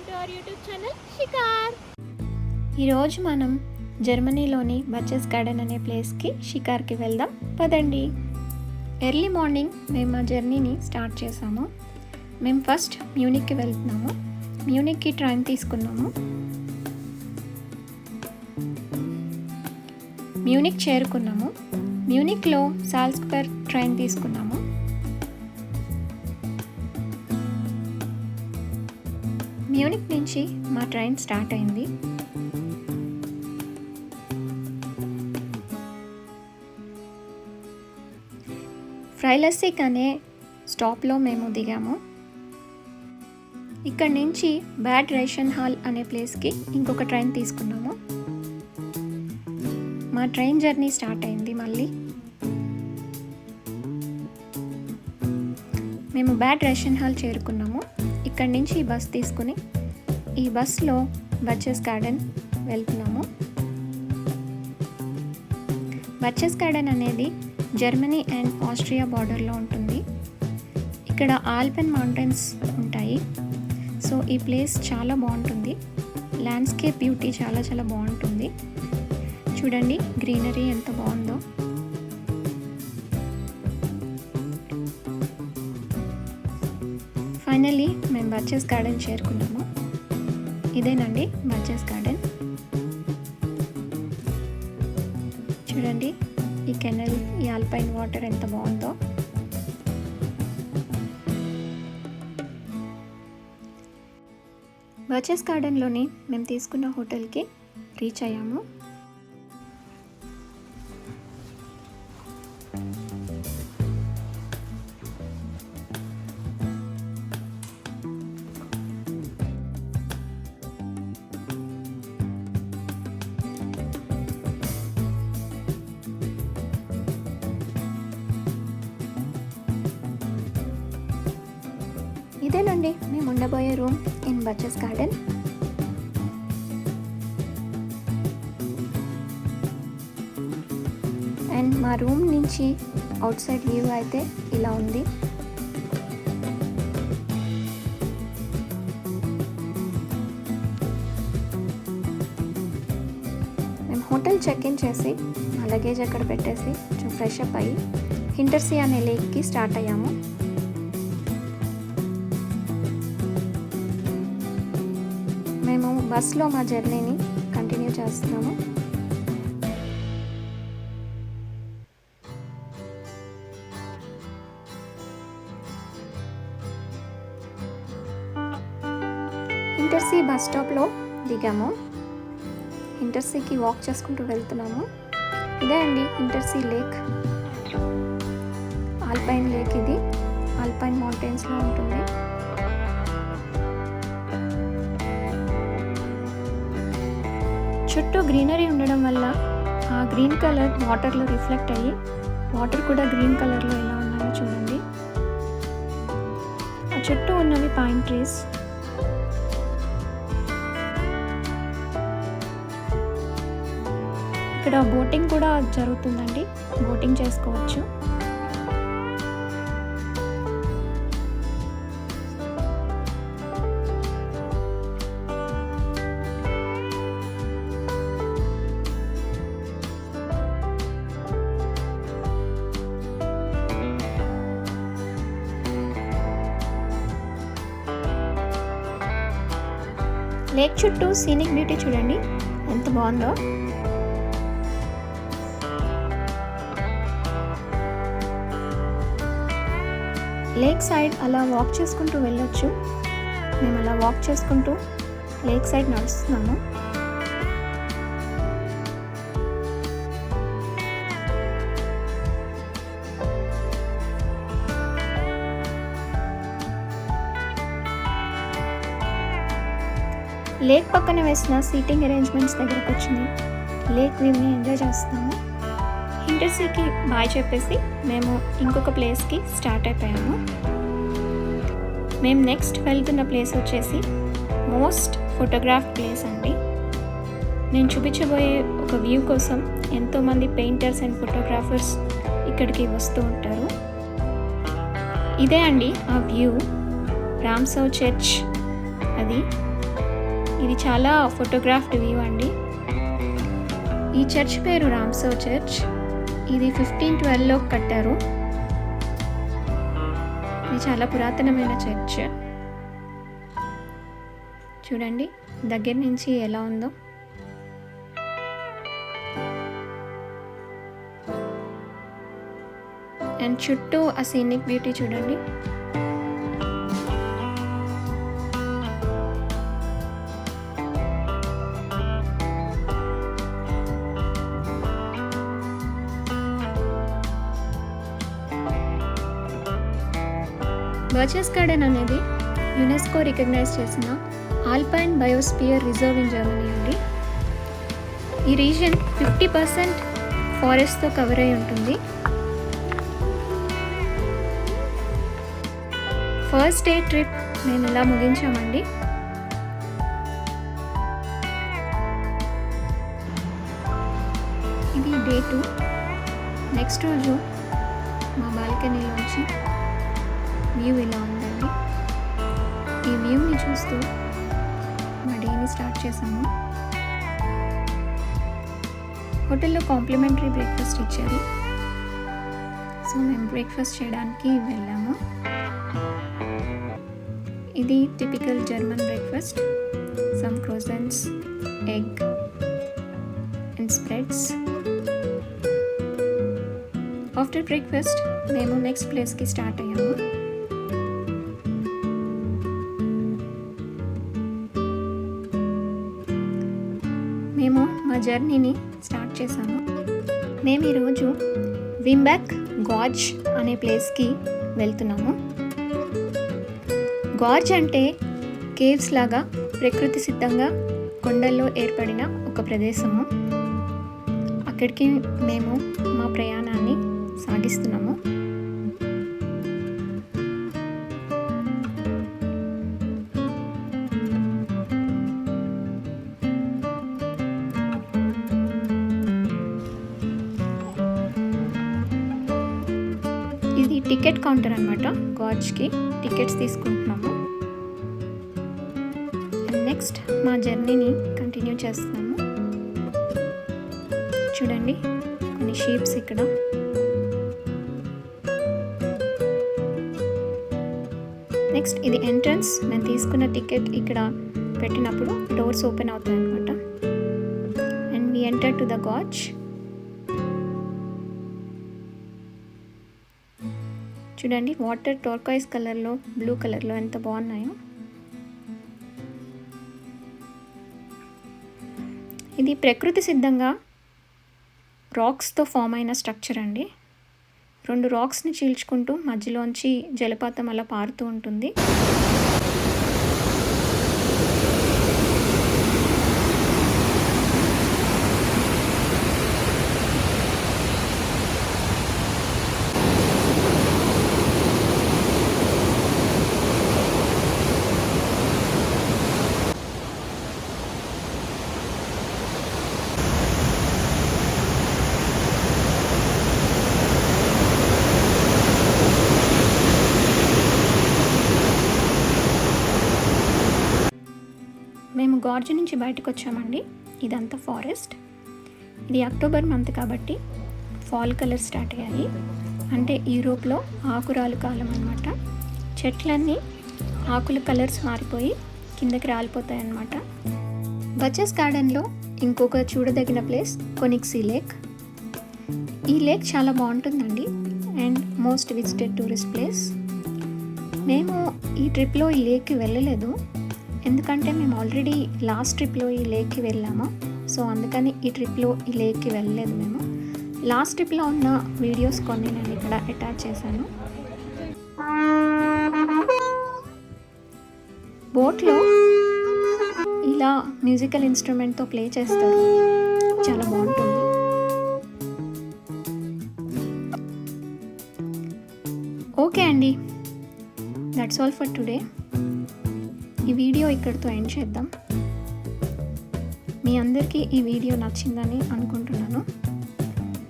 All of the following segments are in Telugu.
Welcome to our YouTube channel Shikar ఈరోజు మనం జర్మనీలోని బచెస్ గార్డెన్ అనే ప్లేస్కి షికార్కి వెళ్దాం. పదండి. ఎర్లీ మార్నింగ్ మేము మా జర్నీని స్టార్ట్ చేసాము. మేము ఫస్ట్ మ్యూనిక్కి వెళ్తున్నాము. మ్యూనిక్కి ట్రైన్ తీసుకున్నాము. మ్యూనిక్ చేరుకున్నాము. మ్యూనిక్లో సాల్స్బర్గ్ ట్రైన్ తీసుకున్నాము. మ్యూనిక్ నుంచి మా ట్రైన్ స్టార్ట్ అయింది. ఫ్రైలస్సిక్ అనే స్టాప్లో మేము దిగాము. ఇక్కడ నుంచి బ్యాడ్ రేషన్ హాల్ అనే ప్లేస్కి ఇంకొక ట్రైన్ తీసుకున్నాము. మా ట్రైన్ జర్నీ స్టార్ట్ అయింది మళ్ళీ. మేము బ్యాడ్ రేషన్ హాల్ చేరుకున్నాము. ఇక్కడ నుంచి బస్ తీసుకుని ఈ బస్లో బచెస్ గార్డెన్ వెళ్తున్నాము. బర్చెస్ గార్డెన్ అనేది జర్మనీ అండ్ ఆస్ట్రియా బార్డర్లో ఉంటుంది. ఇక్కడ ఆల్పెన్ మౌంటైన్స్ ఉంటాయి. సో ఈ ప్లేస్ చాలా బాగుంటుంది. ల్యాండ్స్కేప్ బ్యూటీ చాలా చాలా బాగుంటుంది. చూడండి గ్రీనరీ ఎంత బాగుందో. ఫైనల్లీ మేము బచెస్ గార్డెన్ చేరుకున్నాము. ఇదేనండి బచెస్ గార్డెన్. చూడండి ఈ కెనల్ ఈ ఆల్పైన్ వాటర్ ఎంత బాగుందో. బచెస్ గార్డెన్లోని మేము తీసుకున్న హోటల్కి రీచ్ అయ్యాము. ఇదేనండి. మేము ఉండబోయే room in Berchtesgaden. And మా రూమ్ నుంచి అవుట్ సైడ్ వ్యూ అయితే ఇలా ఉంది. మేము హోటల్ చెక్ ఇన్ చేసి మా లగేజ్ అక్కడ పెట్టేసి కొంచెం ఫ్రెష్ అప్ అయ్యి హింటర్సీ అనే లేక్కి స్టార్ట్ అయ్యాము. మేము బస్లో మా జర్నీని కంటిన్యూ చేస్తున్నాము. ఇంటర్సీ బస్ స్టాప్లో దిగాము. ఇంటర్సీకి వాక్ చేసుకుంటూ వెళ్తున్నాము. ఇదే అండి ఇంటర్సీ లేక్ ఆల్పైన్ లేక్ ఇది. ఆల్పైన్ మౌంటైన్స్లో ఉంటుంది. చుట్టూ గ్రీనరీ ఉండడం వల్ల ఆ గ్రీన్ కలర్ వాటర్లో రిఫ్లెక్ట్ అయ్యి వాటర్ కూడా గ్రీన్ కలర్లో ఎలా ఉన్నాయో చూడండి. ఆ చుట్టూ ఉన్నవి పైన్ ట్రీస్ ఇక్కడ బోటింగ్ కూడా జరుగుతుందండి. బోటింగ్ చేసుకోవచ్చు. లేక్ చుట్టూ సీనిక్ బ్యూటీ చూడండి. ఎంత బాగుందో. లేక్ సైడ్ అలా వాక్ చేసుకుంటూ వెళ్ళొచ్చు. మేము అలా వాక్ చేసుకుంటూ లేక్ సైడ్ నడుస్తున్నాము. లేక్ పక్కన వేసిన సీటింగ్ అరేంజ్మెంట్స్ దగ్గరకు వచ్చింది. లేక్ వ్యూని ఎంజాయ్ చేస్తున్నాము హింటర్సీకి బాయ్ చెప్పేసి మేము ఇంకొక ప్లేస్కి స్టార్ట్ అయిపోయాము. మేము నెక్స్ట్ వెళ్తున్న ప్లేస్ వచ్చేసి మోస్ట్ ఫోటోగ్రాఫ్ ప్లేస్ అండి. నేను చూపించబోయే ఒక వ్యూ కోసం ఎంతోమంది పెయింటర్స్ అండ్ ఫోటోగ్రాఫర్స్ ఇక్కడికి వస్తూ ఉంటారు. ఇదే అండి ఆ వ్యూ రామ్సవ్ చర్చ్. అది ఇది చాలా ఫోటోగ్రాఫ్డ్ వ్యూ అండి. ఈ చర్చ్ పేరు రామ్సో చర్చ్ ఇది ఫిఫ్టీన్ ట్వెల్వ్లో కట్టారు. ఇది చాలా పురాతనమైన చర్చ్ చూడండి దగ్గర నుంచి ఎలా ఉందో. అండ్ చుట్టూ ఆ సీనిక్ బ్యూటీ చూడండి. బర్చెస్ గార్డెన్ అనేది యునెస్కో రికగ్నైజ్ చేసిన alpine biosphere reserve in Germany అండి. ఈ రీజన్ ఫిఫ్టీ పర్సెంట్ ఫారెస్ట్తో కవర్ అయి ఉంటుంది. ఫస్ట్ డే ట్రిప్ మేము ఇలా ముగించామండి. ఇది డే టూ. నెక్స్ట్ రోజు మా బాల్కనీలోంచి వ్యూ ఇలా ఉందండి. ఈ వ్యూని చూస్తూ మా డేని స్టార్ట్ చేసాము. హోటల్లో కాంప్లిమెంటరీ బ్రేక్ఫాస్ట్ ఇచ్చారు. సో మేము బ్రేక్ఫాస్ట్ చేయడానికి వెళ్ళాము. ఇది typical German breakfast. Some croissants egg and spreads after breakfast మేము నెక్స్ట్ ప్లేస్కి స్టార్ట్ అయ్యాము. జర్నీని స్టార్ట్ చేశాము మేము ఈరోజు వింబ్యాక్ గాజ్ అనే ప్లేస్కి వెళ్తున్నాము. గార్జ్ అంటే కేవ్స్ లాగా ప్రకృతి సిద్ధంగా కొండల్లో ఏర్పడిన ఒక ప్రదేశము. అక్కడికి మేము మా ప్రయాణాన్ని సాగిస్తున్నాము. టికెట్ కౌంటర్ అనమాట గాడ్జ్కి టికెట్స్ తీసుకుంటున్నాము. నెక్స్ట్ మా జర్నీని కంటిన్యూ చేస్తున్నాము. చూడండి కొన్ని షీప్స్ ఇక్కడ. నెక్స్ట్ ఇది ఎంట్రన్స్. మేము తీసుకున్న టికెట్ ఇక్కడ పెట్టినప్పుడు డోర్స్ ఓపెన్ అవుతాయి అనమాట and we enter to the gorge. చూడండి వాటర్ టోర్కాయిస్ కలర్లో బ్లూ కలర్లో ఎంత బాగున్నాయో. ఇది ప్రకృతి సిద్ధంగా రాక్స్తో ఫామ్ అయిన స్ట్రక్చర్ అండి. రెండు రాక్స్ని చీల్చుకుంటూ మధ్యలోంచి జలపాతం అలా పారుతూ ఉంటుంది. గార్జ్ నుంచి బయటకు వచ్చామండి. ఇదంతా ఫారెస్ట్. ఇది అక్టోబర్ మంత్ కాబట్టి ఫాల్ కలర్ స్టార్ట్ అయ్యాయి. అంటే యూరోప్లో ఆకురాలు కాలం అనమాట చెట్లన్నీ ఆకుల కలర్స్ మారిపోయి కిందకి రాలిపోతాయి అన్నమాట. బచెస్ గార్డెన్లో ఇంకొక చూడదగిన ప్లేస్ కొనిక్సీ లేక్. ఈ లేక్ చాలా బాగుంటుందండి. And most visited tourist place. మేము ఈ ట్రిప్లో ఈ లేక్కి వెళ్ళలేదు. ఎందుకంటే మేము ఆల్రెడీ లాస్ట్ ట్రిప్లో ఈ లేక్కి వెళ్ళాము? సో అందుకని ఈ ట్రిప్లో ఈ లేక్కి వెళ్ళలేదు మేము. లాస్ట్ ట్రిప్లో ఉన్న వీడియోస్ కొన్ని నేను ఇక్కడ అటాచ్ చేశాను. బోట్లో ఇలా మ్యూజికల్ ఇన్స్ట్రుమెంట్తో ప్లే చేస్తారు. చాలా బాగుంటుంది. ఓకే అండి దట్స్ ఆల్ ఫర్ టుడే ఈ వీడియో ఇక్కడితో ఎండ్ చేద్దాం. మీ అందరికీ ఈ వీడియో నచ్చిందని అనుకుంటున్నాను.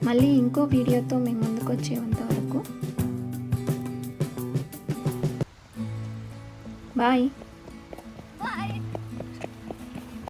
మళ్ళీ ఇంకో వీడియోతో మీ ముందుకు వచ్చేంత వరకు. బాయ్.